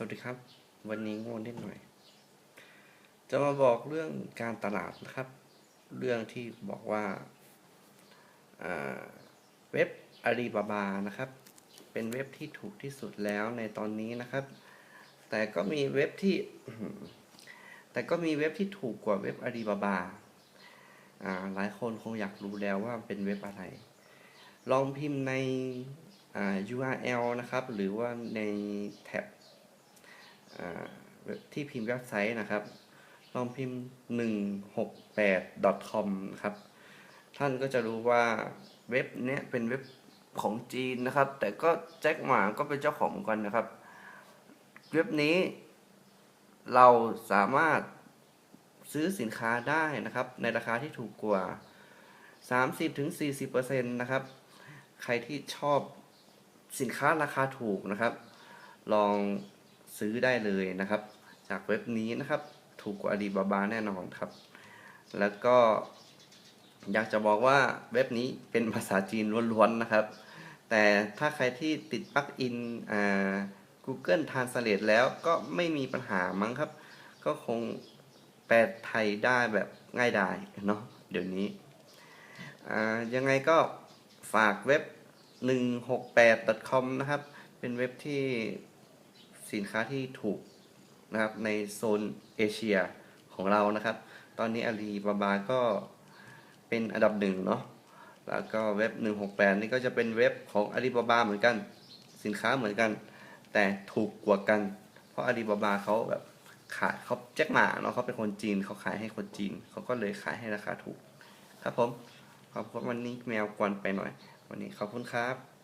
สวัสดีครับ วันนี้ง่วงนิดหน่อย จะมาบอกเรื่องการตลาดนะครับ เรื่องที่บอกว่าาเว็บอาลีบาบานะครับ เป็นเว็บที่ถูกที่สุดแล้วในตอนนี้นะครับ แต่ก็มีเว็บที่ แต่ก็มีเว็บที่ถูกกว่าเว็บอาลีบาบาหลายคนคงอยากรู้แล้วว่าเป็นเว็บอะไร ลองพิมพ์ใน URL นะครับ หรือว่าในแท็บ ที่พิมพ์เว็บไซต์นะครับ ลองพิมพ์ 168 com นะครับ ท่านก็จะรู้ว่าเว็บเนี้ยเป็นเว็บของจีนนะครับ แต่ก็แจ็คหมาก็เป็นเจ้าของเหมือนกันนะครับ เว็บนี้เราสามารถซื้อสินค้าได้นะครับ ในราคาที่ถูกกว่า 30-40%นะครับ ใครที่ชอบสินค้าราคาถูกนะครับ ลอง ซื้อได้เลยนะครับ จากเว็บนี้นะครับ ถูกกว่าอาลีบาบาแน่นอนครับ แล้วก็อยากจะบอกว่าเว็บนี้เป็นภาษาจีนล้วนๆนะครับ แต่ถ้าใครที่ติดปลั๊กอินอ่า Google Translate แล้วก็ไม่มีปัญหามั้งครับ ก็คงแปลไทยได้แบบง่ายดายเนาะเดี๋ยวนี้อ่ายังไงก็ฝากเว็บ 168.com นะครับ เป็นเว็บที่ สินค้าที่ถูกนะครับในโซนเอเชียของเรานะครับ ตอนนี้อาลีบาบาก็เป็นอันดับหนึ่งเนาะแล้วก็เว็บ 168 นี่ก็จะเป็นเว็บของอาลีบาบาเหมือนกัน สินค้าเหมือนกัน แต่ถูกกว่ากัน เพราะอาลีบาบาเขาแบบขายเขาแจ็คหมาเนาะเขาเป็นคนจีนเขาขายให้คนจีนเขาก็เลยขายให้ราคาถูก ครับผมขอบคุณวันนี้แมวกวนไปหน่อย วันนี้ขอบคุณครับ